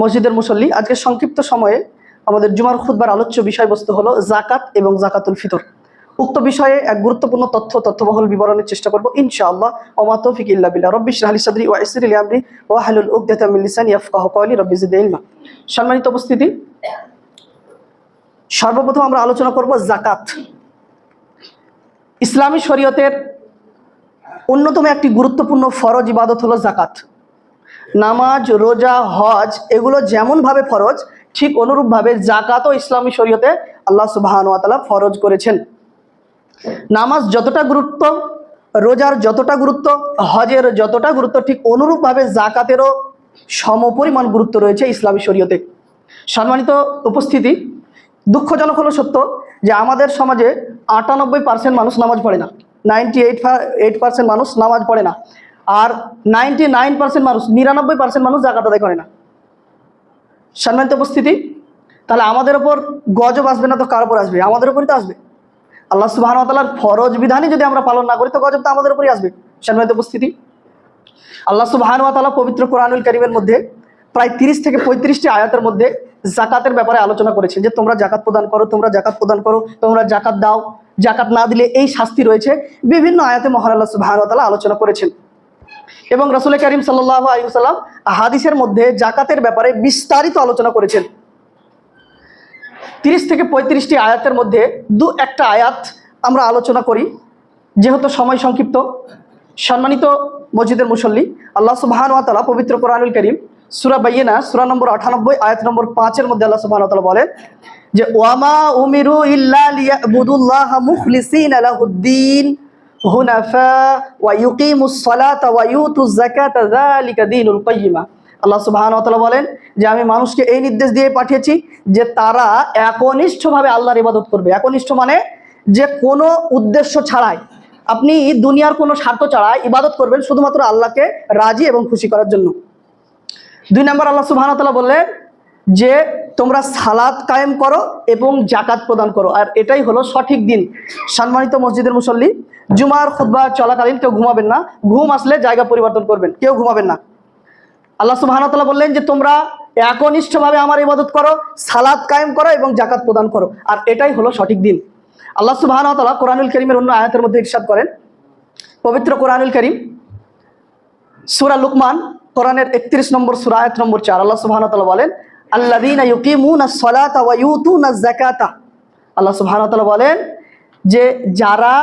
মসজিদের মুসল্লি, আজকে সংক্ষিপ্ত সময়ে আমাদের জুমার খুদ্বার আলোচ্য বিষয়বস্তু হলো জাকাত এবং জাকাতুল ফিতর। উক্ত বিষয়ে এক গুরুত্বপূর্ণ তথ্য, তথ্যবহল বিবরণের চেষ্টা করব ইনশাআল্লাহ। ওমা তৌফিক ইল্লা বিল্লাহ। রব্বিশ রাহলি সাদরি ওয়া ইয়াসসির লি আমরি ওয়া হালুল উকদাতা মিন লিসানি ইয়াফকাহু কওলি, রব্বি জিদনি ইলমা। সম্মানিত উপস্থিতি, সর্বপ্রথম আমরা আলোচনা করব জাকাত। ইসলামী শরীয়তের অন্যতম একটি গুরুত্বপূর্ণ ফরজ ইবাদত হলো জাকাত। নামাজ, রোজা, হজ, এগুলো যেমনভাবে ফরজ, ঠিক অনুরূপভাবে জাকাতও ইসলামী শরীয়তে আল্লাহ সুবাহানুয়াতালা ফরজ করেছেন। নামাজ যতটা গুরুত্ব, রোজার যতটা গুরুত্ব, হজের যতটা গুরুত্ব, ঠিক অনুরূপভাবে জাকাতেরও সমপরিমাণ গুরুত্ব রয়েছে ইসলামী শরীয়তে। সম্মানিত উপস্থিতি, দুঃখজনক হলো সত্য যে আমাদের সমাজে আটানব্বই পার্সেন্ট মানুষ নামাজ পড়ে না। নাইনটি এইট এইট পার্সেন্ট মানুষ নামাজ পড়ে না। আর নাইনটি নাইন পার্সেন্ট মানুষ, নিরানব্বই পার্সেন্ট মানুষ জাকাত আদায় করে না। সম্মানিত উপস্থিতি, তাহলে আমাদের ওপর গজব আসবে না তো কার উপর আসবে? আমাদের উপরই তো আসবে। আল্লাহ সুবাহতালার ফরজ বিধানই যদি আমরা পালন না করি, তো গজব তো আমাদের উপরই আসবে। সম্মানিত উপস্থিতি, আল্লাহ সুবাহানুয়াতালা পবিত্র কোরআনুল করিমের মধ্যে প্রায় তিরিশ থেকে পঁয়ত্রিশটি আয়াতের মধ্যে জাকাতের ব্যাপারে আলোচনা করেছেন যে তোমরা জাকাত প্রদান করো, তোমরা জাকাত প্রদান করো, তোমরা জাকাত দাও। জাকাত না দিলে এই শাস্তি রয়েছে। বিভিন্ন আয়াতে মহান আল্লাহ সুবাহানুয়াতালা আলোচনা করেছেন। এবং রসুল করিম সাল্লাহ আলুসাল্লাম হাদিসের মধ্যে জাকাতের ব্যাপারে বিস্তারিত আলোচনা করেছেন। তিরিশ থেকে পঁয়ত্রিশটি আয়াতের মধ্যে দু একটা আয়াত আমরা আলোচনা করি, যেহেতু সময় সংক্ষিপ্ত। সম্মানিত মসজিদের মুসল্লি, আল্লাহ সুবাহান তালা পবিত্র কোরআনুল করিম, সুরা বাইয়েনা সুরা নম্বর আঠানব্বই আয়াত নম্বর পাঁচের মধ্যে আল্লাহ সুবাহান তালা বলেন যে ওয়ামা উমিরু ইল্লা লিয়াবুদুল্লাহ মুখলিসিন আলাহুদ্দিন হুনাফা ওয়া ইউকিমুস সালাতা ওয়া ইউতুজ যাকাতা যালিকা দীনুল কাইয়্যিমা আল্লাহ সুবহানাহু ওয়া বলেন যে, আমি মানুষকে এই নির্দেশ দিয়ে পাঠিয়েছি যে তারা একনিষ্ঠভাবে আল্লাহর ইবাদত করবে। একনিষ্ঠ মানে যে কোনো উদ্দেশ্য ছাড়াই। আপনি দুনিয়ার কোনো স্বার্থ ছাড়াই ইবাদত করবেন শুধুমাত্র আল্লাহকে রাজি এবং খুশি করার জন্য। দুই নম্বর আল্লাহ সুবহানাহু ওয়া বললেন যে তোমরা সালাদ কায়েম করো এবং জাকাত প্রদান করো। আর এটাই হলো সঠিক দিন। সম্মানিত মসজিদের মুসল্লি, জুমার খুতবা চলাকালীন কেউ ঘুমাবেন না। ঘুম আসলে জায়গা পরিবর্তন করবেন, কেউ ঘুমাবেন না। আল্লাহ সুবাহানতাল্লাহ বললেন যে, তোমরা একনিষ্ঠভাবে আমার ইবাদত করো সালাদ কায়েম করো এবং জাকাত প্রদান করো। আর এটাই হলো সঠিক দিন। আল্লাহ সুবাহানতাল্লাহ কোরআনুল করিমের অন্য আয়াতের মধ্যে ইরশাদ করেন, পবিত্র কোরআনুল করিম, সুরা লুকমান, কোরআনের একত্রিশ নম্বর সুরা, আয়াত নম্বর চার। আল্লাহ সুবাহানতাল্লাহ বলেন আল্লাদিন ইউকিমুন সলাতা ওয়া ইউতুন জাকাতা আল্লাহ সুবাহানতাল্লাহ বলেন যে যারা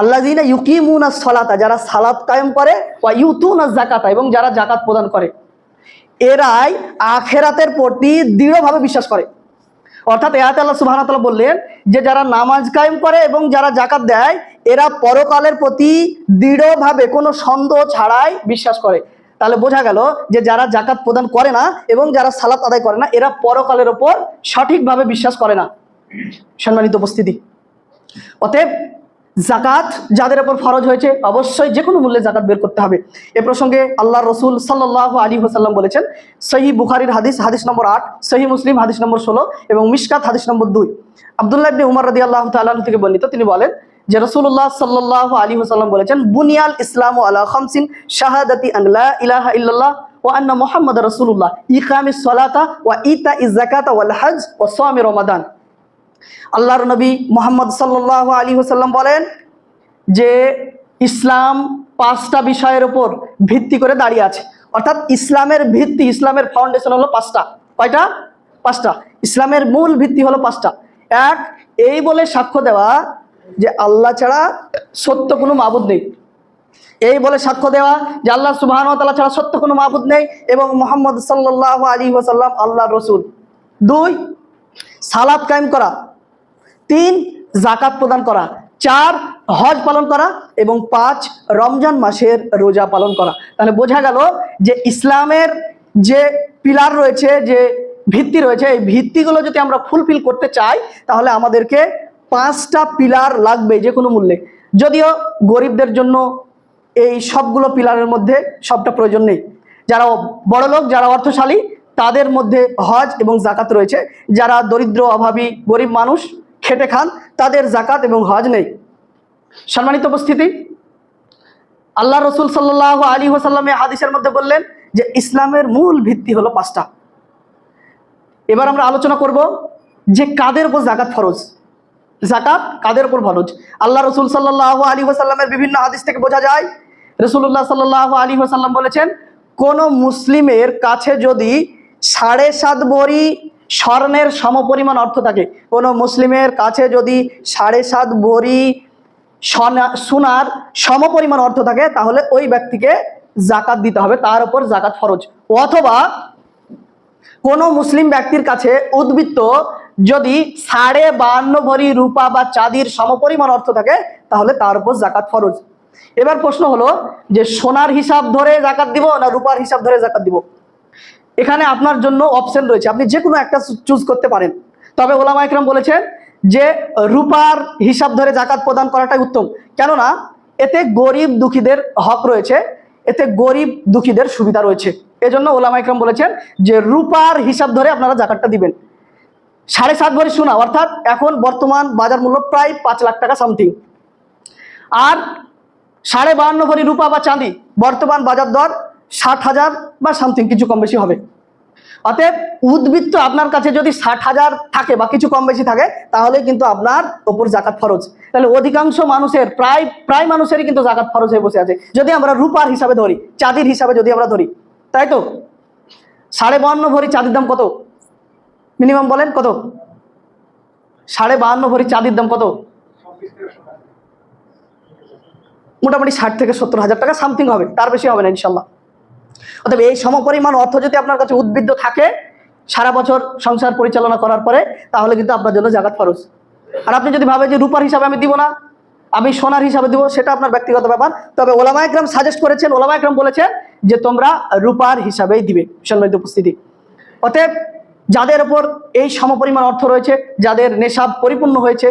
আল্লাদিনা ইউকিমুন সলাতা, যারা সালাত কায়েম করে, ওয়া ইউতুন জাকাতা এবং যারা জাকাত প্রদান করে, এরাই আখেরাতের প্রতি দৃঢ়ভাবে বিশ্বাস করে। অর্থাৎ এহাতে আল্লাহ সুবাহ বললেন যে যারা নামাজ কায়েম করে এবং যারা জাকাত দেয়, এরা পরকালের প্রতি দৃঢ়ভাবে কোনো সন্দেহ ছাড়াই বিশ্বাস করে। তাহলে বোঝা গেল যে যারা জাকাত প্রদান করে না এবং যারা সালাত আদায় করে না, এরা পরকালের ওপর সঠিকভাবে বিশ্বাস করে না। সম্মানিত উপস্থিতি। অতএব জাকাত যাদের ওপর ফরজ হয়েছে, অবশ্যই যে কোনো মূল্যে জাকাত বের করতে হবে। এ প্রসঙ্গে আল্লাহ রসুল সাল্লাহ আলী হোসাল্লাম বলেছেন সহি বুখারির হাদিস হাদিস নম্বর আট সহি মুসলিম হাদিস নম্বর ষোলো এবং মিসকাত হাদিস নম্বর দুই। আবদুল্লাহ উমর রাদি আল্লাহ তাল্লাহ থেকে বর্ণিত, তিনি বলেন যে রসুল্লাহ সাল্লাহ আলী হোসাল্লাম বলেছেন, বুনিয়াল ইসলাম আলা খামসিন শাহাদাতি আল্লাহ ইলাহা ইল্লাল্লাহ ও আন্না মোহাম্মদ রসুল্লাহ ইকামি সলাতা ওয়া ইতা ইজাকাতা ওয়াল হজ ও সোয়ামি রমাদান। আল্লাহর নবী মোহাম্মদ সাল্লাহ আলী হোসাল্লাম বলেন যে, ইসলাম পাঁচটা বিষয়ের ওপর ভিত্তি করে দাঁড়িয়ে আছে। অর্থাৎ ইসলামের ভিত্তি, ইসলামের ফাউন্ডেশন হলো পাঁচটা। কয়টা? পাঁচটা। ইসলামের মূল ভিত্তি হলো পাঁচটা। এক, এই বলে সাক্ষ্য দেওয়া যে আল্লাহ ছাড়া সত্য কোনো মাবুদ নেই। এই বলে সাক্ষ্য দেওয়া যে আল্লাহ সুবাহ ছাড়া সত্য কোনো মাবুদ নেই এবং মোহাম্মদ সাল্লাহ আলী ওসাল্লাম আল্লাহ রসুল। দুই সালাদ কায়েম করা। তিন জাকাত প্রদান করা। চার, হজ পালন করা এবং পাঁচ, রমজান মাসের রোজা পালন করা। তাহলে বোঝা গেল যে ইসলামের যে পিলার রয়েছে, যে ভিত্তি রয়েছে, এই ভিত্তিগুলো যদি আমরা ফুলফিল করতে চাই, তাহলে আমাদেরকে পাঁচটা পিলার লাগবে যে কোনো মূল্যে। যদিও গরিবদের জন্য এই সবগুলো পিলারের মধ্যে সবটা প্রয়োজন নেই। যারা বড় লোক, যারা অর্থশালী, তাদের মধ্যে হজ এবং জাকাত রয়েছে। যারা দরিদ্র, অভাবী, গরিব মানুষ, খেটে খান, তাদের জাকাত এবং হজ নেই। সম্মানিত উপস্থিতি, আল্লাহ রসুল সাল্লাহ আলী হোসাল্লামে হাদিসের মধ্যে বললেন যে, ইসলামের মূল ভিত্তি হলো পাঁচটা। এবার আমরা আলোচনা করব যে কাদের উপর জাকাত ফরজ। জাকাত কাদের উপর ফরজ? আল্লাহ রসুল সাল্লাহ আলী ওসাল্লামের বিভিন্ন হাদিস থেকে বোঝা যায় রসুল্লাহ সাল্লাহ আলী ওসাল্লাম বলেছেন, কোন মুসলিমের কাছে যদি সাড়ে সাত বড়ি স্বর্ণের সমপরিমাণ অর্থ থাকে, কোনো মুসলিমের কাছে যদি সাড়ে সাত বড়ি সোনা- সোনার সমপরিমাণ অর্থ থাকে, তাহলে ওই ব্যক্তিকে জাকাত দিতে হবে, তার উপর জাকাত ফরজ। অথবা কোনো মুসলিম ব্যক্তির কাছে উদ্বৃত্ত যদি সাড়ে বান্ন ভরি রূপা বা চাঁদির সমপরিমাণ অর্থ থাকে, তাহলে তার উপর জাকাত ফরজ। এবার প্রশ্ন হলো যে সোনার হিসাব ধরে জাকাত দিব না রূপার হিসাব ধরে জাকাত দিব? এখানে আপনার জন্য অপশন রয়েছে। আপনি যে কোনো একটা চুজ করতে পারেন। তবে ওলামা একরাম বলেছেন যে রূপার হিসাব ধরে জাকাত প্রদান করাটাই উত্তম। কেননা এতে গরিব দুঃখীদের হক রয়েছে, এতে গরিব দুঃখীদের সুবিধা রয়েছে। এজন্য ওলামা একরাম বলেছেন যে রূপার হিসাব ধরে আপনারা জাকাতটা দিবেন। সাড়ে সাত ভরি সোনা, অর্থাৎ এখন বর্তমান বাজার মূল্য প্রায় পাঁচ লাখ টাকা সামথিং আর সাড়ে বাহান্ন ভরি রূপা বা চাঁদি, বর্তমান বাজার দর ষাট হাজার বা সামথিং কিছু কম বেশি হবে। অতএব উদ্বৃত্ত আপনার কাছে যদি ষাট হাজার থাকে বা কিছু কম বেশি থাকে, তাহলে কিন্তু আপনার ওপর জাকাত ফরজ। তাহলে অধিকাংশ মানুষের, প্রায় প্রায় মানুষেরই কিন্তু জাকাত ফরজ হয়ে বসে আছে। যদি আমরা রূপার হিসাবে ধরি, চাঁদির হিসাবে যদি আমরা ধরি, তাই তো? সাড়ে বাহান্ন ভরি চাঁদির দাম কত? মিনিমাম বলেন কত? সাড়ে বাহান্ন ভরি চাঁদির দাম কত? মোটামুটি ষাট থেকে সত্তর হাজার টাকা সামথিং হবে, তার বেশি হবে না, ইনশাল্লাহ। অতএব এই সমপরিমাণ অর্থ যদি আপনার কাছে উদ্বৃত্ত থাকে সারা বছর সংসার পরিচালনা করার পরে, তাহলে কিন্তু আপনার জন্য জাগাত খরচ আর আপনি যদি ভাবেন যে রূপার হিসাবে আমি দিব না, আমি সোনার হিসাবে দিব, সেটা আপনার ব্যক্তিগত ব্যাপার। তবে ওলামা একরাম সাজেস্ট করেছেন, ওলামা একরাম বলেছেন যে তোমরা রূপার হিসাবেই দিবে সম্মানিত উপস্থিতি। অতএব যাদের ওপর এই সমপরিমাণ অর্থ রয়েছে, যাদের নেশাব পরিপূর্ণ হয়েছে,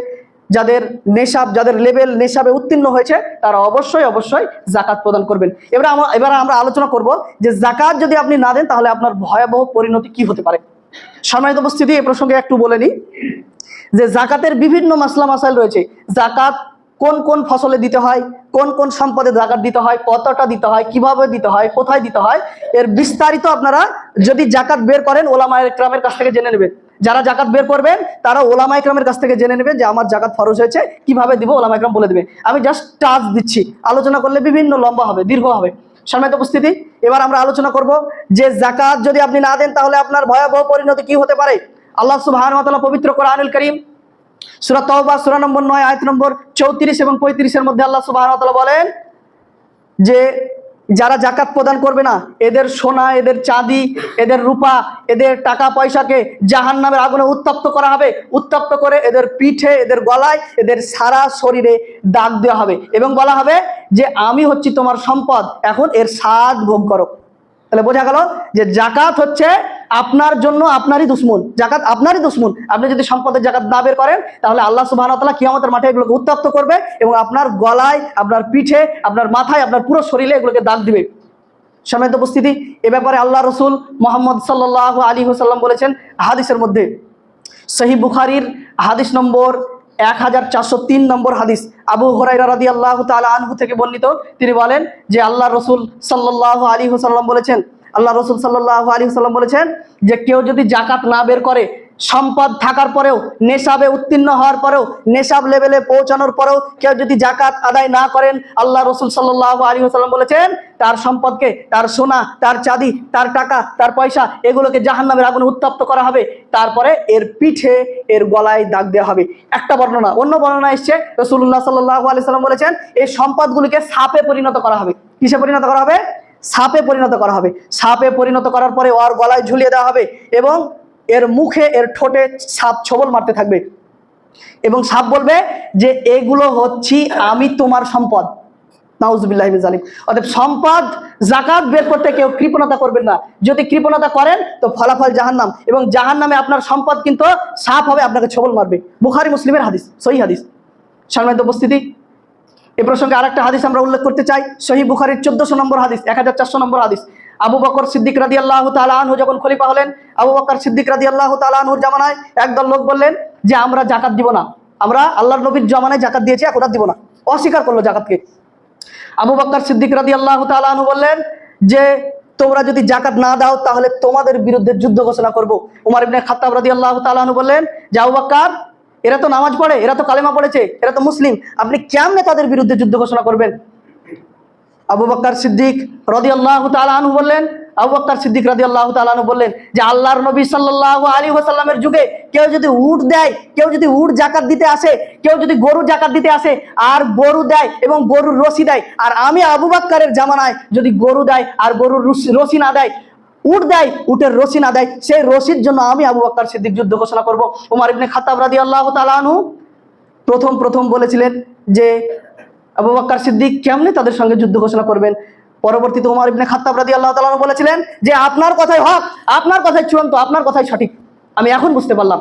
যাদের নেশাব, যাদের লেভেল নেশাবে উত্তীর্ণ হয়েছে, তারা অবশ্যই অবশ্যই জাকাত প্রদান করবেন। এবার আমরা এবার আমরা আলোচনা করব যে জাকাত যদি আপনি না দেন, তাহলে আপনার ভয়াবহ পরিণতি কি হতে পারে? সম্মানিত উপস্থিতি এই প্রসঙ্গে একটু বলে নিই যে জাকাতের বিভিন্ন মাসলা মাসাইল রয়েছে। জাকাত কোন কোন ফসলে দিতে হয়, কোন কোন সম্পদে জাকাত দিতে হয়, কতটা দিতে হয়, কীভাবে দিতে হয়, কোথায় দিতে হয়, এর বিস্তারিত আপনারা যদি জাকাত বের করেন ওলামা ইকরামের কাছ থেকে জেনে নেবেন। যারা জাকাত বের করবেন, তারা ওলামা ইকরামের কাছ থেকে জেনে নেবেন যে আমার জাকাত ফরজ হয়েছে, কীভাবে দিব ওলামা ইকরাম বলে দেবে। আমি জাস্ট টাচ দিচ্ছি। আলোচনা করলে বিভিন্ন লম্বা হবে, দীর্ঘ হবে। সম্মানিত উপস্থিতি, এবার আমরা আলোচনা করব যে জাকাত যদি আপনি না দেন, তাহলে আপনার ভয়াবহ পরিণতি কি হতে পারে? আল্লাহ তাআলা পবিত্র কোরআনুল করিম সূরা তওবা, সূরা নম্বর 9 আয়াত নম্বর 34 এবং 35 এর মধ্যে আল্লাহ ওয়া বলেন যে যারা জাকাত প্রদান করবে না, এদের সোনা, এদের চাঁদি, এদের রূপা, এদের টাকা পয়সাকে জাহান নামের আগুনে উত্তপ্ত করা হবে। উত্তপ্ত করে এদের পিঠে, এদের গলায়, এদের সারা শরীরে দাগ দেওয়া হবে এবং বলা হবে যে আমি হচ্ছি তোমার সম্পদ, এখন এর স্বাদ ভোগ করো। তাহলে বোঝা গেল যে জাকাত হচ্ছে আপনার জন্য আপনারই দুশ্মন, জাকাত আপনারই দুশ্মন। আপনি যদি সম্পদের জাকাত না বের করেন, তাহলে আল্লাহ সুবাহ তাআলা কিয়ামতের মাঠে এগুলোকে উত্তপ্ত করবে এবং আপনার গলায়, আপনার পিঠে, আপনার মাথায়, আপনার পুরো শরীরে এগুলোকে দাগ দিবে। সমেত উপস্থিতি, এ ব্যাপারে আল্লাহ রসুল মোহাম্মদ সাল্লাহ আলী হুসাল্লাম বলেছেন হাদিসের মধ্যে। সহি বুখারির হাদিস নম্বর এক হাজার চারশো তিন নম্বর হাদিস। আবু হরাইরা রাদি আল্লাহ তালা আনহু থেকে বর্ণিত। তিনি বলেন যে আল্লাহ রসুল সাল্লাহ আলী হুসাল্লাম বলেছেন আল্লাহ রসুল সাল্লাহ আলী সাল্লাম বলেছেন যে কেউ যদি জাকাত না বের করে, সম্পদ থাকার পরেও, নেশাবে উত্তীর্ণ হওয়ার পরেও, নেশাব লেভেলে পৌঁছানোর পরেও কেউ যদি জাকাত আদায় না করেন, আল্লাহ রসুল সাল্লাহ আলী সাল্লাম বলেছেন, তার সম্পদকে, তার সোনা, তার চাঁদি, তার টাকা, তার পয়সা, এগুলোকে জাহান নামের আগুনে উত্তপ্ত করা হবে। তারপরে এর পিঠে এর গলায় দাগ দেওয়া হবে। একটা বর্ণনা, অন্য বর্ণনা এসছে রসুল্লাহ সাল্লাহ আলি সাল্লাম বলেছেন, এই সম্পদগুলিকে সাপে পরিণত করা হবে। কিসে পরিণত করা হবে? সাপে পরিণত করা হবে। সাপে পরিণত করার পরে ওর গলায় ঝুলিয়ে দেওয়া হবে এবং এর মুখে, এর ঠোঁটে সাপ ছবল মারতে থাকবে। এবং সাপ বলবে যে, এগুলো হচ্ছি আমি তোমার সম্পদ। নাউজুবিল্লাহ সম্পদ জাকাত বের করতে কেউ কৃপণতা করবেন না। যদি কৃপণতা করেন, তো ফলাফল জাহান্নাম। এবং জাহান্নামে আপনার সম্পদ কিন্তু সাপ হবে, আপনাকে ছবল মারবে। বুখারি, মুসলিমের হাদিস সহি হাদিস। সম্মানিত উপস্থিতি। এ প্রসঙ্গে আরেকটা হাদিস আমরা উল্লেখ করতে চাই। সহি বুখারির চোদ্দশো নম্বর হাদিস এক হাজার চারশো নম্বর হাদিস। আবু বকর সিদ্দিক রাদি আল্লাহ তালু যখন খলিফা হলেন, আবু বকর সিদ্দিক রাদি আল্লাহ তালুর জামানায় একদল লোক বললেন যে, আমরা জাকাত দিব না। আমরা আল্লাহর নবীর জামানায় জাকাত দিয়েছি, এখন আর দিব না। অস্বীকার করল জাকাতকে। আবু বকর সিদ্দিক রাদি আল্লাহ তালু বললেন যে, তোমরা যদি জাকাত না দাও, তাহলে তোমাদের বিরুদ্ধে যুদ্ধ ঘোষণা করব। উমার ইবনে খাত্তাব রাদিয়াল্লাহু তাআলা আনহু বললেন যাও বাক্কার এরা তো নামাজ পড়ে, এরা তো কালেমা পড়েছে, এরা তো মুসলিম। আপনি কেমনে তাদের বিরুদ্ধে যুদ্ধ ঘোষণা করবেন? আবু বক্কর সিদ্দিক রদি আল্লাহ তালু বললেন, আবু বক্কর সিদ্দিক রদি আল্লাহ তালু বললেন যে আল্লাহর নবী সাল্লাহ আলী ওসাল্লামের যুগে কেউ যদি উট দেয়, কেউ যদি উট জাকাত দিতে আসে, কেউ যদি গরু জাকাত দিতে আসে, আর গরু দেয় এবং গরুর রশি দেয়, আর আমি আবু বাক্কারের জামানায় যদি গরু দেয়, আর গরুর রশি- না দেয় উট দেয়, উটের রসি না দেয়, সেই রশির জন্য আমি আবু বাক্কার সিদ্দিক যুদ্ধ ঘোষণা করব। উমার ইবনে খাতাব রাদি আল্লাহ তালু প্রথম প্রথম বলেছিলেন যে, আবু বাক্কার সিদ্দিক কেমনে তাদের সঙ্গে যুদ্ধ ঘোষণা করবেন? পরবর্তীতে উমার ইবনে খাত্তাব রাদি আল্লাহ তালু বলেছিলেন যে, আপনার কথাই হক, আপনার কথাই চূড়ান্ত, আপনার কথাই সঠিক। আমি এখন বুঝতে পারলাম।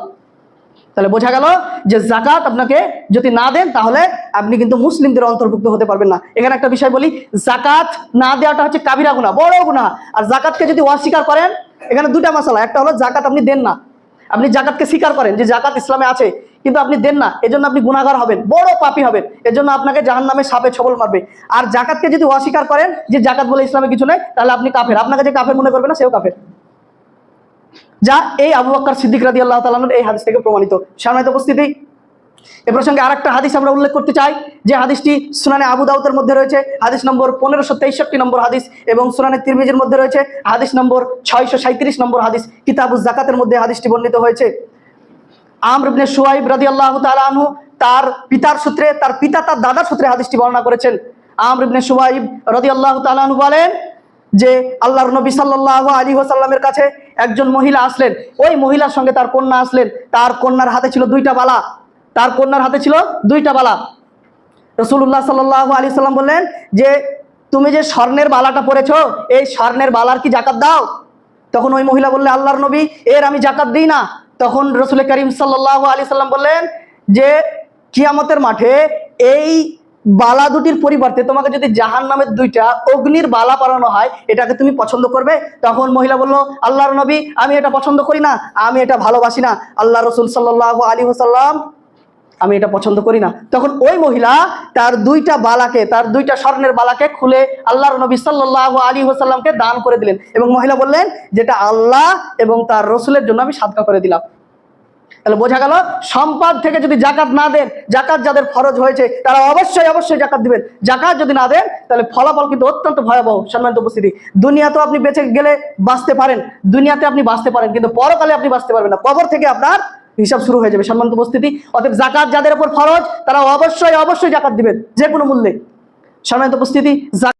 তাহলে বোঝা গেল যে জাকাত আপনাকে যদি না দেন, তাহলে আপনি কিন্তু মুসলিমদের অন্তর্ভুক্ত হতে পারবেন না। এখানে একটা বিষয় বলি জাকাত না দেওয়াটা হচ্ছে কাবিরা গুণা বড় গুণা আর জাকাতকে যদি অস্বীকার করেন, এখানে দুটা মশলা একটা হলো জাকাত আপনি দেন না। আপনি জাকাতকে স্বীকার করেন যে জাকাত ইসলামে আছে, কিন্তু আপনি দেন না, এজন্য আপনি গুণাগার হবেন, বড় পাপী হবেন, এজন্য আপনাকে জাহান নামে সাপে ছবল মারবে। আর জাকাতকে যদি অস্বীকার করেন যে জাকাত বলে ইসলামে কিছু নেই, তাহলে আপনি কাফের। আপনাকে যে কাফের মনে করবে না, সেও কাফের। যা এই আবু বক্কর সিদ্দিক রাদি আল্লাহ তালানুর এই হাদিস থেকে প্রমাণিত। সম্মানিত উপস্থিতি, এ প্রসঙ্গে আরেকটা হাদিস আমরা উল্লেখ করতে চাই, যে হাদিসটি সুনানে আবু দাউদের মধ্যে রয়েছে, হাদিস নম্বর পনেরোশো তেষট্টি নম্বর হাদিস এবং সুনানে তিরমিজের মধ্যে রয়েছে, হাদিস নম্বর ছয়শো সাঁত্রিশ নম্বর হাদিস, কিতাবুজ জাকাতের মধ্যে হাদিসটি বর্ণিত হয়েছে। আমর ইবনে সুয়াইব রাদিয়াল্লাহু তাআলা আনহু তার পিতার সূত্রে, তার পিতা তার দাদার সূত্রে হাদিসটি বর্ণনা করেছেন। আমর ইবনে সুয়াইব রাদিয়াল্লাহু তাআলা আনহু বলেন যে আল্লাহর নবী সাল্লাল্লাহু আলাইহি ওয়াসাল্লামের কাছে একজন মহিলা আসলেন। ওই মহিলার সঙ্গে তার কন্যা আসলেন। তার কন্যার হাতে ছিল দুইটা বালা। তার কন্যার হাতে ছিল দুইটা বালা। রসুল্লাহ সাল্লাহ আলি সাল্লাম বললেন যে, তুমি যে স্বর্ণের বালাটা পরেছো, এই স্বর্ণের বালার কি জাকাত দাও? তখন ওই মহিলা বললে, আল্লাহর নবী, এর আমি জাকাত দিই না। তখন রসুল করিম সাল্লাহ আলি সাল্লাম বললেন যে, কিয়ামতের মাঠে এই বালা দুটির পরিবর্তে তোমাকে যদি জাহান নামের দুইটা অগ্নির বালা পরানো হয়, এটাকে তুমি পছন্দ করবে? তখন মহিলা বলল, আল্লাহর নবী, আমি এটা পছন্দ করি না, আমি এটা ভালোবাসি না। আল্লাহ রসুল সাল্লাহ আলী সাল্লাম আমি এটা পছন্দ করি না। তখন ওই মহিলা তার দুইটা বালাকে, তার দুইটা স্বর্ণের বালাকে খুলে আল্লাহর নবী সাল্লাহ আলী হোসাল্লামকে দান করে দিলেন এবং মহিলা বললেন, যেটা আল্লাহ এবং তার রসুলের জন্য আমি সাদকা করে দিলাম। তাহলে বোঝা গেল সম্পদ থেকে যদি জাকাত না দেন, জাকাত যাদের ফরজ হয়েছে, তারা অবশ্যই অবশ্যই জাকাত দিবেন। জাকাত যদি না দেন, তাহলে ফলাফল কিন্তু অত্যন্ত ভয়াবহ, সম্মানিত উপস্থিতি। দুনিয়াতেও আপনি বেঁচে গেলে বাঁচতে পারেন, দুনিয়াতে আপনি বাঁচতে পারেন, কিন্তু পরকালে আপনি বাঁচতে পারবেন না। কবর থেকে আপনার হিসাব শুরু হয়ে যাবে, সম্মানিত উপস্থিতি। অতএব জাকাত যাদের উপর ফরজ, তারা অবশ্যই অবশ্যই জাকাত দিবেন যে কোনো মূল্যে। সম্মানিত উপস্থিতি